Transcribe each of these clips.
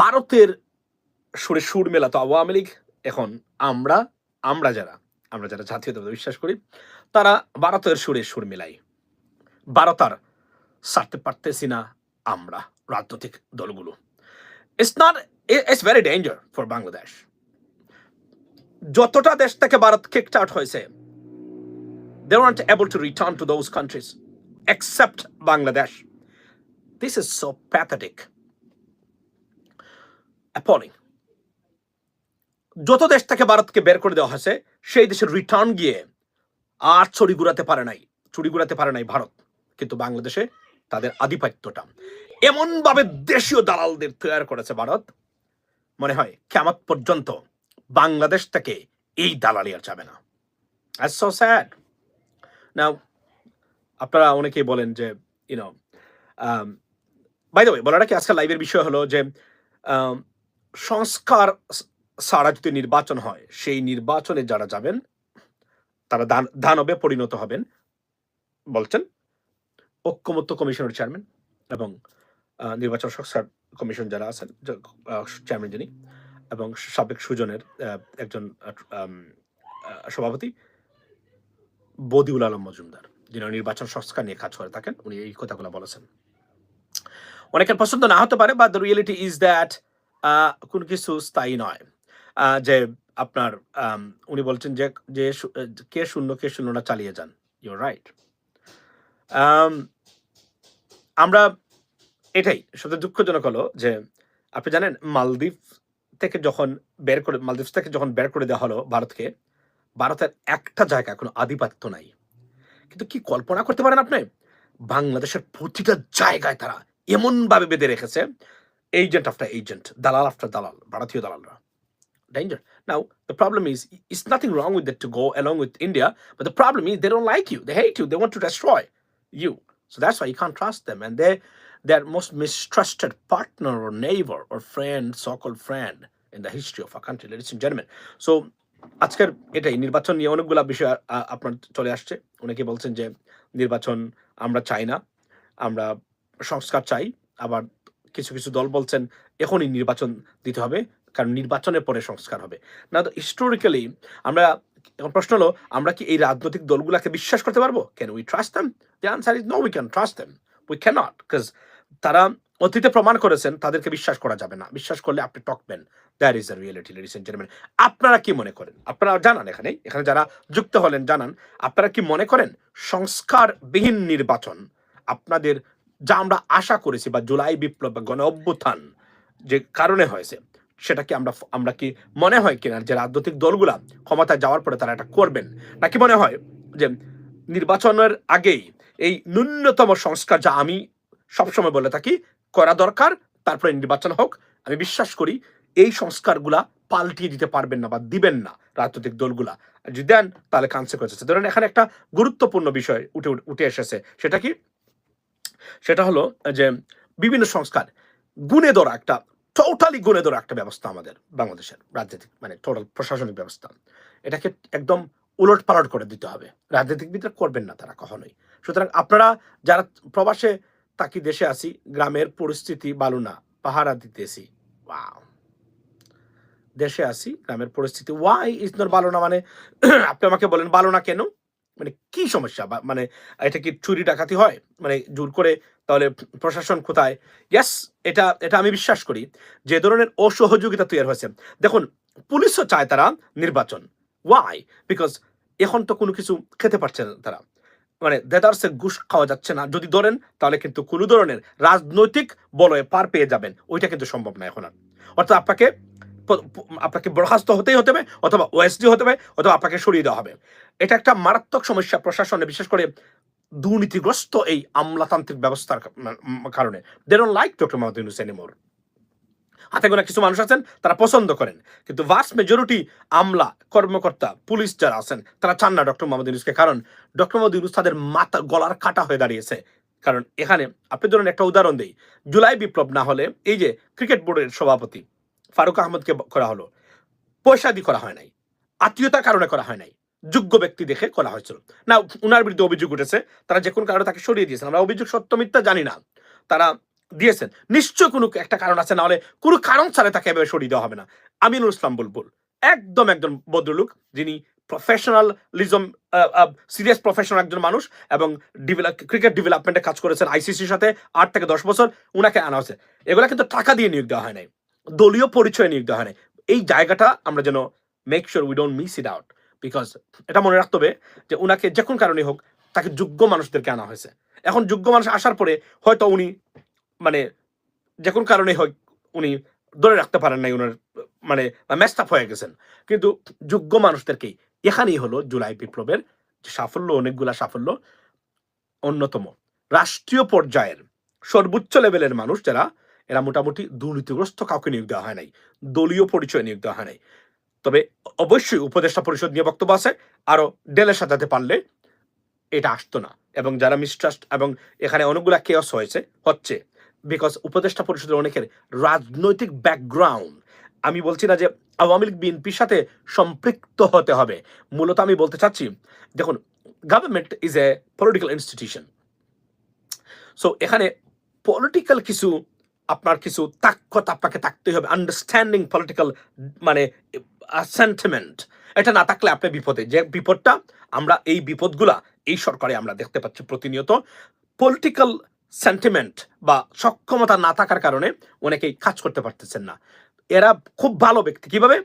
ভারতের সুরে সুর মেলাতো আওয়ামী লীগ, এখন আমরা আমরা যারা আমরা যারা জাতীয়তাবাদে বিশ্বাস করি, তারা ভারতের সুরে সুর মেলাই ভারত আর সারতে পারতেছি না আমরা, রাজনৈতিক দলগুলো it's not it's very danger for Bangladesh যতটা দেশ থেকে ভারত কিকড আউট হয়েছে they want able to return to those countries, except Bangladesh. This is so pathetic. Appalling. যত দেশ থেকে ভারতকে বের করে দেওয়া হয়েছে সেই দেশের রিটার্ন গিয়ে আর ছড়ি ঘুরাতে পারে নাই চুরি ঘুরাতে পারে নাই ভারত কিন্তু বাংলাদেশে তাদের আধিপত্যটা এমনভাবে দেশীয় দালালদের তৈরি করেছে ভারত মনে হয় কেমত পর্যন্ত বাংলাদেশ থেকে এই দালালি আর যাবে না. Now, আপনারা অনেকেই বলেন যে ইউনো বাই দ্য বলাটা কি আজকাল লাইভের বিষয় হলো যে um, সংস্কার ছাড়া যদি নির্বাচন হয়, সেই নির্বাচনে যারা যাবেন, তারা দান- দানবে পরিণত হবেন, বলছেন ঐক্যমত্য কমিশনের চেয়ারম্যান এবং নির্বাচন সংস্কার কমিশন যারা আছেন চেয়ারম্যান যিনি এবং সাবেক সুজনের একজন সভাপতি বদিউল আলম মজুমদার, যিনি নির্বাচন সংস্কার নিয়ে কাজ করে থাকেন, উনি এই কথাগুলো বলেছেন। অনেকের পছন্দ না হতে পারে বা দ্য রিয়েলিটি ইজ দ্যাট কোন কিছু স্থায়ী নয়। যে আপনার উনি বলছেন যে যে কে শূন্য, কে শূন্যটা চালিয়ে যান। ইউর রাইট আমরা এটাই সবচেয়ে দুঃখজনক হলো যে, আপনি জানেন মালদ্বীপ থেকে যখন বের করে, মালদ্বীপ থেকে যখন বের করে দেওয়া হলো ভারতকে, ভারতের একটা জায়গা কোনো আধিপত্য নাই। কিন্তু কি কল্পনা করতে পারেন আপনি? বাংলাদেশের প্রতিটা জায়গায় তারা এমন ভাবে বেঁধে রেখেছে এজেন্ট আফটার এজেন্ট দালাল আফটার দালাল ভারতীয় দালালরা danger. Now, the problem is, it's nothing wrong with that to go along with India, but the problem is they don't like you. They hate you. They want to destroy you. So that's why you can't trust them. And they, they're most mistrusted partner or neighbor or friend, so-called friend in the history of our country, ladies and gentlemen. So আজকের এটাই নির্বাচন নিয়ে অনেকগুলো বিষয় আপনার চলে আসছে অনেকে বলছেন যে নির্বাচন আমরা চাই না আমরা সংস্কার চাই আবার কিছু কিছু দল বলছেন, এখনই নির্বাচন দিতে হবে, কারণ নির্বাচনের পরে সংস্কার হবে। না তো হিস্টোরিক্যালি আমরা, এখন প্রশ্ন হলো, আমরা কি এই রাজনৈতিক দলগুলোকে বিশ্বাস করতে পারব? Can we trust them the answer is no we can trust them we cannot because তারা অতীতে প্রমাণ করেছেন, তাদেরকে বিশ্বাস করা যাবে না। বিশ্বাস করলে আপনি টকবেন that is the reality ladies and gentleman আপনারা কি মনে করেন? আপনারা জানান এখানে। এখানে যারা যুক্ত হলেন, জানান। আপনারা কি মনে করেন? সংস্কারবিহীন নির্বাচন আপনাদের যা আমরা আশা করেছি বা জুলাই বিপ্লব বা গণ অভ্যুত্থান যে কারণে হয়েছে সেটা কি আমরা আমরা কি মনে হয় কিনা যে রাজনৈতিক দলগুলা ক্ষমতায় যাওয়ার পরে তারা এটা করবেন? নাকি মনে হয় যে নির্বাচনের আগেই এই ন্যূনতম সংস্কার যা আমি সবসময় বলে থাকি করা দরকার, তারপরে নির্বাচন হোক, আমি বিশ্বাস করি এই সংস্কারগুলা পাল্টিয়ে দিতে পারবেন না বা দিবেন না রাজনৈতিক দলগুলা। যদি দেন তাহলে কনসিকোয়েন্স আছে। ধরেন এখানে একটা গুরুত্বপূর্ণ বিষয় উঠে উঠে এসেছে, সেটা কি? সেটা হলো যে বিভিন্ন সংস্কার। গুণে ধরা একটা টোটালি গুণে ধরা একটা ব্যবস্থা আমাদের বাংলাদেশের রাজনৈতিক মানে টোটাল প্রশাসনিক ব্যবস্থা। এটাকে একদম উলট পালট করে দিতে হবে। রাজনীতিকবিদরা করবেন না তারা কখনোই। সুতরাং আপনারা যারা প্রবাসে তাকি দেশে আসি গ্রামের পরিস্থিতি ভালো না, পাহারা দিতেছি ওয়াও দেশে আসি গ্রামের পরিস্থিতি ওয়াই ইজ নট মানে আপনি আমাকে বলেন, ভালো না কেন? মানে কি সমস্যা? বা- মানে এটা কি চুরি ডাকাতি হয়? মানে জোর করে তাহলে প্রশাসন কোথায়? ইয়াস এটা এটা আমি বিশ্বাস করি যে ধরনের অসহযোগিতা তৈরি হয়েছে। দেখুন, পুলিশও চায় তারা নির্বাচন। ওয়াই বিকজ এখন তো কোনো কিছু খেতে পারছে না তারা। মানে দেদারসে ঘুষ খাওয়া যাচ্ছে না। যদি ধরেন, তাহলে কিন্তু কোনো ধরনের রাজনৈতিক বলয়ে পার পেয়ে যাবেন। ওইটা কিন্তু সম্ভব না এখন আর। অর্থাৎ আপনাকে আপনাকে বরখাস্ত হতেই হতে হবে অথবা ওএসডি হতে হবে অথবা আপনাকে সরিয়ে দেওয়া হবে। এটা একটা মারাত্মক সমস্যা প্রশাসনে, বিশেষ করে দুর্নীতিগ্রস্ত এই আমলাতান্ত্রিক ব্যবস্থার কারণে। They like doctor Mohammad Yunus anymore হাতে গোনা কিছু মানুষ আছেন, তারা পছন্দ করেন। কিন্তু ভাস্ট মেজরিটি আমলা, কর্মকর্তা, পুলিশ যারা আছেন, তারা চান না ডক্টর মোহাম্মদ ইউনুসকে কারণ ডক্টর মোহাম্মদ ইউনুস তাদের মাথা, গলার কাটা হয়ে দাঁড়িয়েছে। কারণ এখানে, আপনি ধরুন একটা উদাহরণ দেই। জুলাই বিপ্লব না হলে এই যে, ক্রিকেট বোর্ডের সভাপতি ফারুক আহমদকে করা হলো। পয়সা দিয়ে করা হয় নাই। আত্মীয়তার কারণে করা হয় নাই। যোগ্য ব্যক্তি দেখে করা হয়েছিল। না উনার বিরুদ্ধে অভিযোগ উঠেছে, তারা যে কোনো কারণে তাকে সরিয়ে দিয়েছেন। আমরা অভিযোগ সত্য, মিথ্যা জানি না। তারা দিয়েছেন। নিশ্চয় কোনো একটা কারণ আছে না হলে কোনো কারণ ছাড়া তাকে এভাবে সরিয়ে দেওয়া হবে না। আমিনুল ইসলাম বুলবুল, একদম একজন ভদ্রলোক, যিনি প্রফেশনালিজম সিরিয়াস প্রফেশনাল একজন মানুষ এবং ক্রিকেট ডেভেলপমেন্টে কাজ করেছেন আইসিসির সাথে আট থেকে দশ বছর উনাকে আনা হয়েছে। এগুলা কিন্তু টাকা দিয়ে নিয়োগ দেওয়া হয় নাই। দলীয় পরিচয় হয় এই জায়গাটা আমরা যেন make sure we don't miss it out because এটা মনে রাখতে হবে যে উনাকে যে কোন কারণে হোক তাকে যোগ্য মানুষদেরকে আনা হয়েছে। এখন যোগ্য মানুষ আসার পরে হয়তো উনি মানে যে কোন কারণে হোক উনি ধরে রাখতে পারেন নাই উনার মানে মেস্তাপ হয়ে গেছেন। কিন্তু যোগ্য মানুষদেরকেই এখানেই হলো জুলাই বিপ্লবের সাফল্য, অনেকগুলা সাফল্য, অন্যতম। রাষ্ট্রীয় পর্যায়ের সর্বোচ্চ লেভেলের মানুষ যারা এরা মোটামুটি দুর্নীতিগ্রস্ত, কাউকে নিয়োগ দেওয়া হয় নাই। দলীয় পরিচয় নিয়োগ দেওয়া হয় নাই। তবে অবশ্যই উপদেষ্টা পরিষদ নিয়ে বক্তব্য আছে। আরও ডেলে সাজাতে পারলে এটা আসতো না। এবং যারা মিসট্রাস্ট এবং এখানে অনেকগুলা কেয়স হয়েছে, হচ্ছে। বিকজ উপদেষ্টা পরিষদের অনেকের রাজনৈতিক ব্যাকগ্রাউন্ড আমি বলছি না যে আওয়ামী লীগ, বিএনপির সাথে সম্পৃক্ত হতে হবে। মূলত আমি বলতে চাচ্ছি, দেখুন government is a political institution so এখানে পলিটিক্যাল কিছু আপনার কিছু তাক্যত আপনাকে থাকতে হবে আন্ডারস্ট্যান্ডিং পলিটিক্যাল মানে সেন্টিমেন্ট এটা না থাকলে আপনি বিপদে। যে বিপদটা আমরা, এই বিপদগুলা এই সরকারে আমরা দেখতে পাচ্ছি প্রতিনিয়ত। পলিটিক্যাল সেন্টিমেন্ট বা সক্ষমতা না থাকার কারণে অনেকেই কাজ করতে পারতেছেন না। এরা খুব ভালো ব্যক্তি। কীভাবে?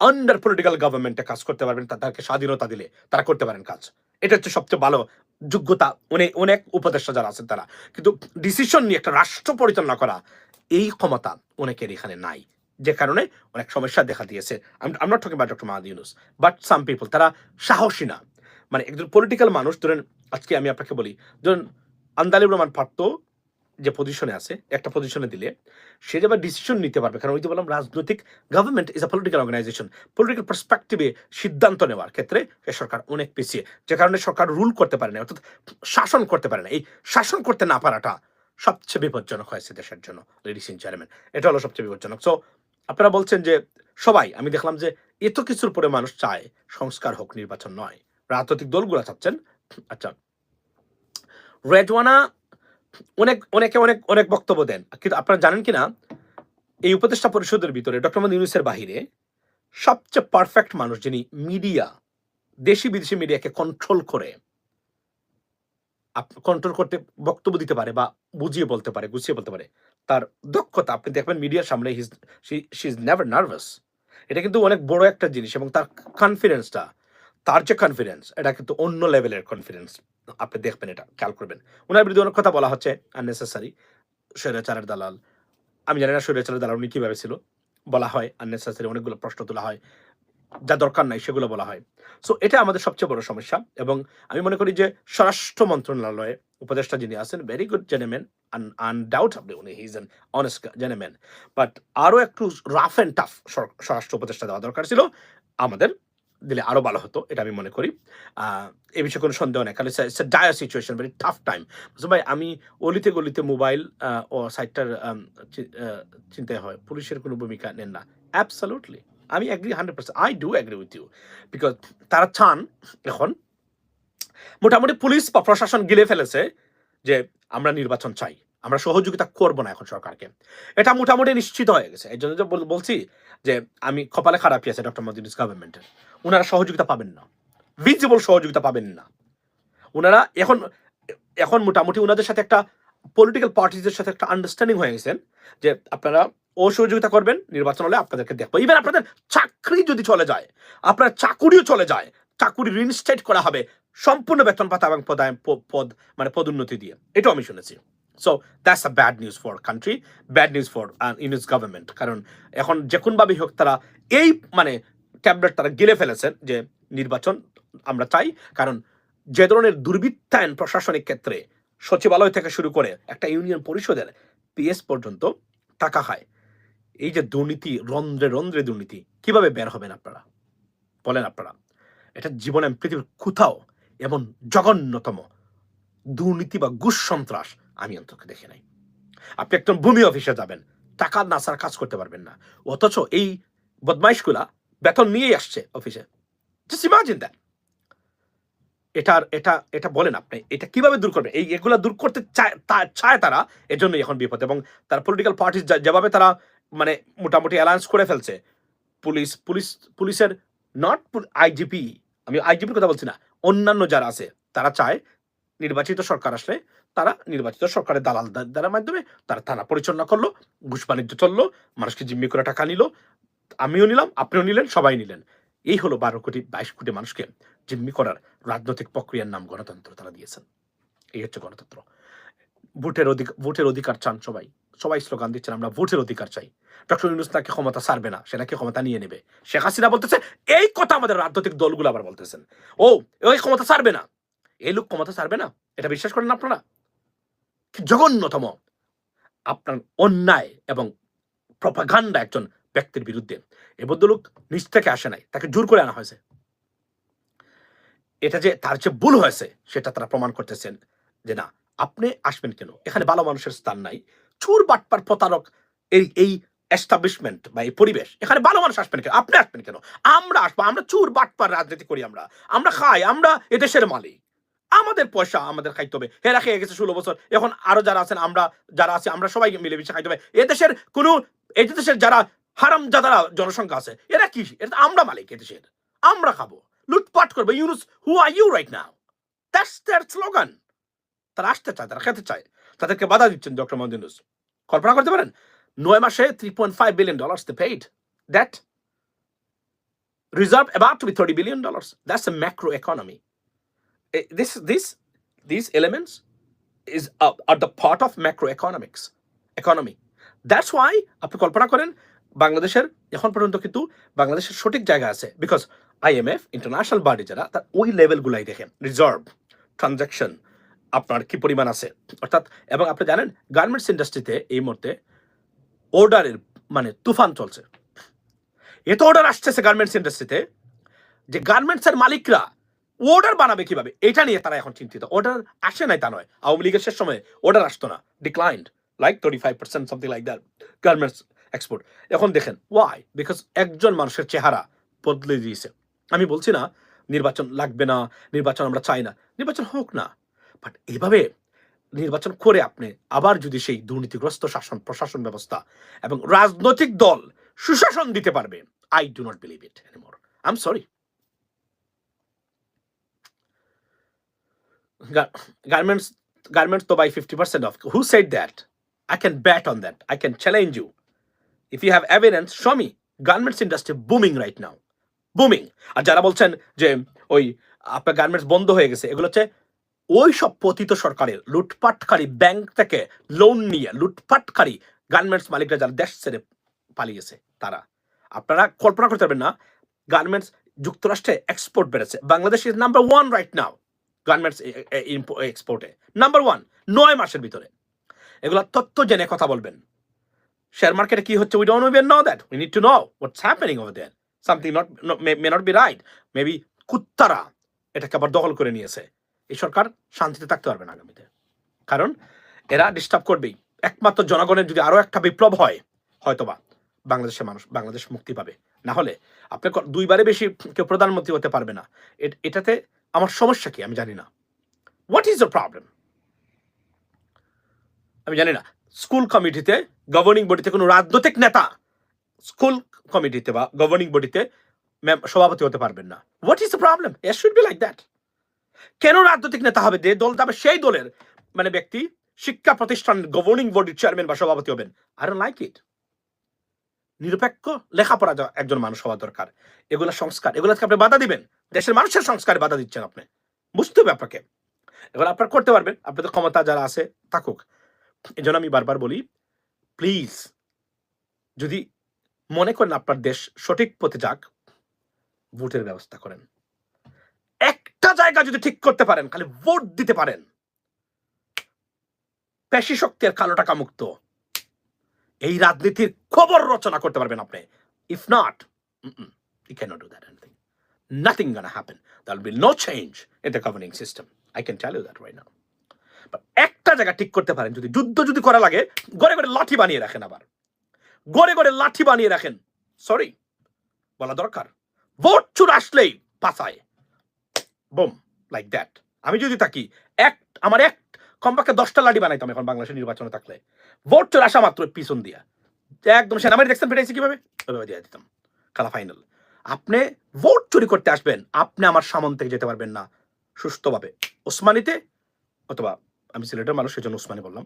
আন্ডার পলিটিক্যাল গভর্নমেন্টে কাজ করতে পারবেন তাদেরকে স্বাধীনতা দিলে তারা করতে পারেন কাজ। এটা হচ্ছে সবচেয়ে ভালো যোগ্যতা। অনেক অনেক উপদেষ্টা যারা আছেন তারা। কিন্তু ডিসিশন নিয়ে একটা রাষ্ট্র পরিচালনা করা এই ক্ষমতা অনেকের এখানে নাই। যে কারণে অনেক সমস্যা দেখা দিয়েছে। বাট সাম পিপল তারা সাহসী না। মানে একজন পলিটিক্যাল মানুষ, ধরেন আজকে আমি আপনাকে বলি, ধরেন আন্দালিব রহমান পারত যে পজিশনে আছে, একটা পজিশনে দিলে, সে যাবার ডিসিশন নিতে পারবে, কারণ ওই যে বললাম, রাজনৈতিক government is a political organisation political পার্সপেক্টিভে সিদ্ধান্ত নেওয়ার ক্ষেত্রে এ সরকার অনেক পিছিয়ে, যে কারণে সরকার রুল করতে পারে না, অর্থাৎ শাসন করতে পারে না। এই শাসন করতে না পারাটা সবচেয়ে বিপজ্জনক হয়েছে দেশের জন্য লেডিস ইন চেয়ারম্যান এটা হলো সবচেয়ে বিপজ্জনক। সো আপনারা বলছেন যে, সবাই, আমি দেখলাম যে, এত কিছুর পরে মানুষ চায় সংস্কার হোক, নির্বাচন নয়। রাজনৈতিক দলগুলো চাচ্ছেন আচ্ছা রেডওয়ানা অনেক, অনেকে অনেক অনেক বক্তব্য দেন, কিন্তু আপনারা জানেন কিনা, এই উপদেষ্টা পরিষদের ভিতরে ডক্টর মোহাম্মদ ইউনুসের বাহিরে সবচেয়ে পারফেক্ট মানুষ যিনি মিডিয়া দেশি বিদেশি মিডিয়াকে কন্ট্রোল করে কন্ট্রোল করতে, বক্তব্য দিতে পারে বা বুঝিয়ে বলতে পারে, গুছিয়ে বলতে পারে, তার দক্ষতা, আপনি দেখবেন মিডিয়ার সামনে শি ইজ নেভার নার্ভাস এটা কিন্তু অনেক বড় একটা জিনিস এবং তার কনফিডেন্সটা তার যে কনফিডেন্স এটা কিন্তু অন্য লেভেলের কনফিডেন্স আপনি দেখবেন এটা, খেয়াল করবেন। ওনার বিরুদ্ধে অনেক কথা বলা হচ্ছে আননেসেসারি স্বৈরাচারের দালাল। আমি জানি না স্বৈরাচারের দালাল উনি কীভাবে ছিল, বলা হয় আননেসেসারি অনেকগুলো প্রশ্ন তোলা হয়। যা দরকার নাই সেগুলো বলা হয়। সো এটা আমাদের সবচেয়ে বড় সমস্যা এবং আমি মনে করি যে স্বরাষ্ট্র মন্ত্রণালয়ে উপদেষ্টা যিনি আছেন ভেরি গুড জেনেমেন আনডাউটেবলি উনি হিজ এন অনেস্ট জেনেমেন বাট আরও একটু রাফ অ্যান্ড টাফ স্বরাষ্ট্র উপদেষ্টা দেওয়া দরকার ছিল। আমাদের দিলে আরও ভালো হতো, এটা আমি মনে করি। এ বিষয়ে কোনো সন্দেহ নেই, কারণ it's a dire situation very tough time ভাই, আমি অলিতে গলিতে মোবাইল ও সাইটটার চিন্তায় হয়, পুলিশের কোনো ভূমিকা নেন না। অ্যাবসলুটলি আমি agree hundred percent I do agree with you because তারা চান এখন, মোটামুটি পুলিশ বা প্রশাসন গিলে ফেলেছে যে আমরা নির্বাচন চাই, আমরা সহযোগিতা করব না এখন সরকারকে। এটা মোটামুটি নিশ্চিত হয়ে গেছে। এই জন্য বলছি যে আমি কপালে খারাপ আছে ডক্টর মদিনিস গভর্নমেন্টের ওনারা সহযোগিতা পাবেন না। ভিজিবল সহযোগিতা পাবেন না। ওনারা এখন এখন মোটামুটি ওনাদের সাথে একটা পলিটিক্যাল পার্টিদের সাথে একটা আন্ডারস্ট্যান্ডিং হয়ে গেছেন যে আপনারা অসহযোগিতা করবেন, নির্বাচন হলে আপনাদেরকে দেখব। ইভেন আপনাদের চাকরি যদি চলে যায়, আপনার চাকুরিও চলে যায়, চাকুরি রিনস্টেট করা হবে সম্পূর্ণ বেতন পাতা এবং পদ মানে পদোন্নতি দিয়ে। এটাও আমি শুনেছি। So that's a bad news for country bad news for Yunus government কারণ এখন যে কোনভাবেই হোক তারা এই মানে ট্যাবলেট তারা গিলে ফেলেছেন যে নির্বাচন আমরা চাই। কারণ যে ধরনের দুর্বৃত্তায়ন প্রশাসনিক ক্ষেত্রে সচিবালয় থেকে শুরু করে একটা ইউনিয়ন পরিষদের পিএস পর্যন্ত টাকা খায়। এই যে দুর্নীতি, রন্ধ্রে রন্ধ্রে দুর্নীতি, কীভাবে বের হবেন আপনারা? বলেন আপনারা, এটা জীবনে পৃথিবীর কোথাও এমন জঘন্যতম দুর্নীতি বা ঘুষ সন্ত্রাস আমি অন্তত দেখে নাই। আপনি একজন ভূমি অফিসে যাবেন, টাকা না সার কাজ করতে পারবেন না। অথচ এই বদমাইশগুলা বেতন নিয়েই আসছে অফিসে। জাস্ট ইমাজিন এটার এটা এটা বলেন আপনি, এটা কীভাবে দূর করবে এই এগুলা দূর করতে চায় চায় তারা, এজন্যই এখন বিপদ। এবং তার পলিটিক্যাল পার্টি যেভাবে তারা মানে মোটামুটি অ্যালায়েন্স করে ফেলছে। পুলিশ পুলিশ, পুলিশের নট আইজিপি আমি আইজিপির কথা বলছি না, অন্যান্য যারা আছে, তারা চায় নির্বাচিত সরকার আসলে তারা নির্বাচিত সরকারের দালাল দ্বারা মাধ্যমে তারা থানা পরিচালনা করল, ঘুষ বাণিজ্য চলল, মানুষকে জিম্মি করে টাকা নিল, আমিও নিলাম, আপনিও নিলেন, সবাই নিলেন। এই হলো বারো কোটি, বাইশ কোটি মানুষকে জিম্মি করার রাজনৈতিক প্রক্রিয়ার নাম গণতন্ত্র তারা দিয়েছেন। এই হচ্ছে গণতন্ত্র। ভোটের অধিক, ভোটের অধিকার চান সবাই। সবাই স্লোগান দিচ্ছেন, আমরা ভোটের অধিকার চাই। ডক্টর ইউনুস নাকি ক্ষমতা ছাড়বে না, সে নাকি ক্ষমতা নিয়ে নেবে। শেখ হাসিনা বলতেছে, এই কথা আমাদের রাজনৈতিক দলগুলো আবার বলতেছেন। ও ওই ক্ষমতা ছাড়বে না। এই লোক ক্ষমতা ছাড়বে না? এটা বিশ্বাস করেন আপনারা? জঘন্যতম আপনার অন্যায় এবং প্রপাগান্ডা একজন ব্যক্তির বিরুদ্ধে। এ ভদ্রলোক নিজ থেকে আসে নাই, তাকে জোর করে আনা হয়েছে। এটা যে তার যে ভুল হয়েছে, সেটা তারা প্রমাণ করতেছেন যে না, আপনি আসবেন কেন? এখানে ভালো মানুষের স্থান নাই। চুর বাটপার প্রতারক এই এই এস্টাবলিশমেন্ট বা এই পরিবেশ। এখানে ভালো মানুষ আসবেন কেন? আপনি আসবেন কেন? আমরা আসব, আমরা চুর বাটপার রাজনীতি করি আমরা। আমরা খাই, আমরা এদেশের মালিক। আমাদের পয়সা আমাদের খাইতে হবে। এরা খেয়ে গেছে ষোলো বছর। এখন আরও যারা আছেন, আমরা যারা আছে, আমরা সবাই মিলেমিশে খাইতে হবে। এদেশের কোনো এই দেশের যারা হারাম যারা জনসংখ্যা আছে, এরা কি? এটা আমরা মালিক এদেশের আমরা খাব। লুটপাট করব। Yunus who are you right now that's their slogan তারা আসতে চায়, তারা খেতে চায়। তাদেরকে বাধা দিচ্ছেন ডক্টর মোহাম্মদ ইউনুস। কল্পনা করতে পারেন? নয় মাসে three point five billion dollars paid that reserve about to be 30 billion dollars. That's a macro economy. Eh, this is are the part of macroeconomics economy. That's why আপনি কল্পনা করেন বাংলাদেশের এখন পর্যন্ত কিন্তু বাংলাদেশের সঠিক জায়গা আছে। বিকজ আইএমএফ ইন্টারন্যাশনাল বডি যারা তার ওই লেভেলগুলাই দেখে রিজার্ভ ট্রানজাকশন আপনার কি পরিমাণ আছে? অর্থাৎ, এবং আপনি জানেন গার্মেন্টস ইন্ডাস্ট্রিতে এই মুহূর্তে অর্ডারের মানে তুফান চলছে। এত অর্ডার আসতেছে গার্মেন্টস ইন্ডাস্ট্রিতে যে গার্মেন্টসের মালিকরা অর্ডার বানাবে কীভাবে? এটা নিয়ে তারা এখন চিন্তিত। অর্ডার আসে নাই তা নয়। আওয়ামী লীগের শেষ সময় অর্ডার আসতো না। Declined like twenty five percent something like that garments export এখন দেখেন ওয়াই বিকজ একজন মানুষের চেহারা বদলে দিয়েছে। আমি বলছি না, নির্বাচন লাগবে না, নির্বাচন আমরা চাই না। নির্বাচন হোক না। বাট এভাবে নির্বাচন করে আপনি আবার যদি সেই দুর্নীতিগ্রস্ত শাসন, প্রশাসন ব্যবস্থা এবং রাজনৈতিক দল সুশাসন দিতে পারবে I do not believe it anymore I sorry garments garments তো by fifty percent of who set that I can bet on that I can challenge you if you have evidence সমি garments industry booming right now booming আর যারা বলছেন যে ওই, আপনার garments বন্ধ হয়ে গেছে, এগুলো হচ্ছে ওই সব পতিত সরকারের লুটপাটকারী ব্যাংক থেকে লোন নিয়ে লুটপাটকারী গার্মেন্টস মালিকরা যারা দেশ ছেড়ে পালিয়েছে তারা। আপনারা কল্পনা করতে পারবেন না গার্মেন্টস যুক্তরাষ্ট্রে এক্সপোর্ট বেড়েছে। Bangladesh is number one right now garments এক্সপোর্টে number one নয় মাসের ভিতরে। এগুলা তথ্য জেনে কথা বলবেন। শেয়ার মার্কেটে কি হচ্ছে we don't even know that we need to know what's happening over then something not may not be right maybe কুত্তারা এটাকে আবার দখল করে নিয়েছে। এই সরকার শান্তিতে থাকতে পারবে না আগামীতে। কারণ এরা ডিস্টার্ব করবেই। একমাত্র জনগণের যদি আরও একটা বিপ্লব হয়, হয়তোবা বাংলাদেশের মানুষ, বাংলাদেশ মুক্তি পাবে। না হলে আপনি দুইবারে বেশি কেউ প্রধানমন্ত্রী হতে পারবে না। এটাতে আমার সমস্যা কি? আমি জানি না। হোয়াট ইজ দ্য প্রবলেম আমি জানি না। স্কুল কমিটিতে গভর্নিং বডিতে কোনো রাজনৈতিক নেতা স্কুল কমিটিতে বা গভর্নিং বডিতে সভাপতি হতে পারবেন না। What is the problem a should be like that কেন রাজনৈতিক নেতা হবে? যে দল যাবে, সেই দলের মানে ব্যক্তি শিক্ষা প্রতিষ্ঠান গভর্নিং বডির চেয়ারম্যান বা সভাপতি হবেন। আর লাইক ইট নিরপেক্ষ লেখাপড়া একজন মানুষ হওয়া দরকার। এগুলো সংস্কার। এগুলোকে আপনি বাধা দিবেন। দেশের মানুষের সংস্কারে বাধা দিচ্ছেন আপনি। বুঝতে হবে আপনাকে। এবার আপনার করতে পারবেন। আপনাদের ক্ষমতা যারা আছে, থাকুক। এই আমি বারবার বলি প্লিজ যদি মনে করেন আপনার দেশ সঠিক পথে যাক, ভোটের ব্যবস্থা করেন। একটা জায়গা যদি ঠিক করতে পারেন, খালি ভোট দিতে পারেন। পেশি শক্তি আর কালো টাকা মুক্ত। এই রাজনীতির খবর রচনা করতে পারবেন আপনি। If not that anything. Nothing gonna happen. There'll be no change in the governing system. I can tell you that right now. But একটা জায়গা ঠিক করতে পারেন, যদি যুদ্ধ যদি করা লাগে, গড়ে গড়ে লাঠি বানিয়ে রাখেন আবার। গড়ে গড়ে লাঠি বানিয়ে রাখেন। সরি বলা দরকার। ভোট চুর আসলেই পাশায় বোম লাইক দ্যাট আমি যদি থাকি, এক, আমার এক কমপক্ষে দশটা লাডি বানাইতাম এখন বাংলাদেশের নির্বাচনে থাকলে। ভোট চলে আসা মাত্র পিছন দিয়া। একদম সেনাবাহিনী দেখছেন ফেটাইছি কীভাবে? ওইভাবে দিয়ে দিতাম। খেলা ফাইনাল আপনি ভোট চুরি করতে আসবেন, আপনি আমার সামন থেকে যেতে পারবেন না। সুস্থভাবে। ওসমানিতে অথবা আমি সিলেটের মানুষ, সেজন্য ওসমানি বললাম।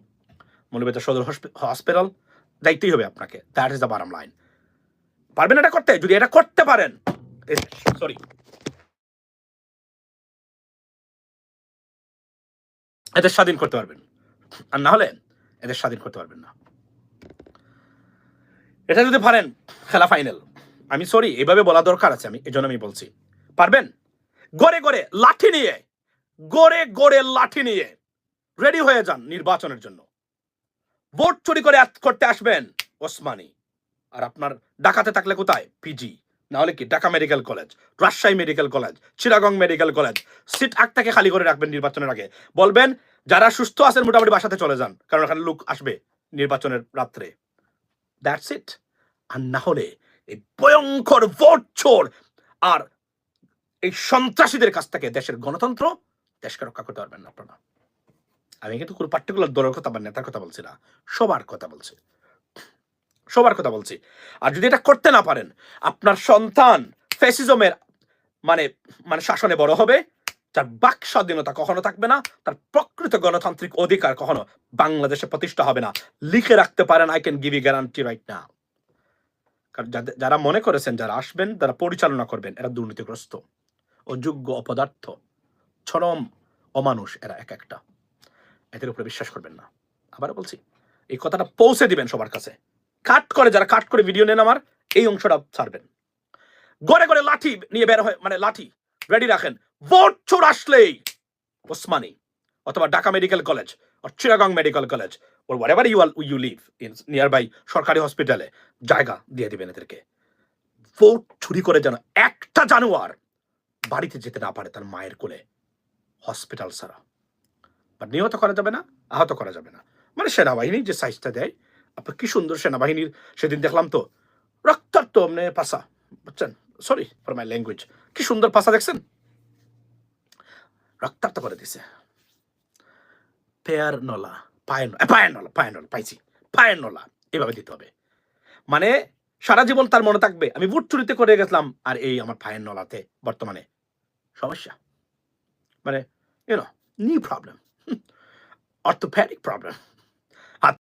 মৌলবাজার সদর হসপিটাল যাইতেই হবে আপনাকে। দ্যাট ইজ দ্য বারাম লাইন পারবেন এটা করতে? যদি এটা করতে পারেন সরি এদের স্বাধীন করতে পারবেন। আর না হলে এদের স্বাধীন করতে পারবেন না। এটা যদি পারেন, খেলা ফাইনাল আমি সরি এভাবে বলা দরকার আছে, আমি এজন্য আমি বলছি। পারবেন? গড়ে গড়ে লাঠি নিয়ে, গড়ে গড়ে লাঠি নিয়ে রেডি হয়ে যান নির্বাচনের জন্য। ভোট চুরি করে করতে আসবেন ওসমানী। আর আপনার ডাকাতে থাকলে কোথায়? পিজি না হলে কি? Dhaka medical college, Rajshahi medical college, Chittagong medical college, seat আগ থেকে খালি করে রাখবেন নির্বাচনের আগে। বলবেন, যারা সুস্থ আছেন মোটামুটি বাসাতে চলে যান, কারণ ওখানে লোক আসবে নির্বাচনের রাত্রে। দ্যাটস ইট আর না হলে এই ভয়ঙ্কর ভোট আর এই সন্ত্রাসীদের কাছ থেকে দেশের গণতন্ত্র দেশকে রক্ষা করতে পারবেন না আপনারা। আমি কিন্তু কোনো পার্টিকুলার দলের কথা বা নেতার কথা বলছি না, সবার কথা বলছি। সবার কথা বলছি। আর যদি এটা করতে না পারেন, আপনার সন্তান ফেসিজমের মানে মানে শাসনে বড় হবে, তার বাক স্বাধীনতা কখনো থাকবে না, তার প্রকৃত গণতান্ত্রিক অধিকার কখনো বাংলাদেশে প্রতিষ্ঠা হবে না। লিখে রাখতে পারেন I can give you guarantee right না কারণ যারা মনে করেছেন, যারা আসবেন যারা পরিচালনা করবেন, এরা দুর্নীতিগ্রস্ত। অযোগ্য অপদার্থ, চরম অমানুষ, এরা এক একটা। এদের উপরে বিশ্বাস করবেন না। আবার বলছি, এই কথাটা পৌঁছে দিবেন সবার কাছে। কাট করে, যারা কাট করে ভিডিও নেন আমার, এই অংশটা ছাড়বেন। গড়ে গড়ে লাঠি নিয়ে বের হয় মানে লাঠি রেডি রাখেন। ভোট চোর আসলেই ওসমানী অথবা Dhaka medical college or Chittagong medical college or whatever you you live in nearby সরকারি হসপিটালে জায়গা দিয়ে দিবেন এদেরকে। ভোট চুরি করে যেন একটা জানোয়ার বাড়িতে যেতে না পারে তার মায়ের কোলে হসপিটাল ছাড়া। বা নিহত করা যাবে না, আহত করা যাবে না। মানে সেনাবাহিনী যে সাইজটা দেয় আপনার কি সুন্দর সেনাবাহিনীর সেদিন দেখলাম তো। রক্তাক্ত মানে পাশা বুঝছেন? সরি ফর মাই ল্যাঙ্গুয়েজ কি সুন্দর পাশা দেখছেন? রক্তাক্ত করে দিছে। পেয়ার নলা, পায়ের পায়ের নলা পায়ের নলা, পাইছি। পায়ের নলা, এভাবে দিতে হবে। মানে সারা জীবন তার মনে থাকবে, আমি বুট চুরিতে করে গেছিলাম, আর এই আমার পায়ের নলাতে বর্তমানে। সমস্যা? মানে ইউনো নি প্রবলেম অর্থোপ্যাডিক প্রবলেম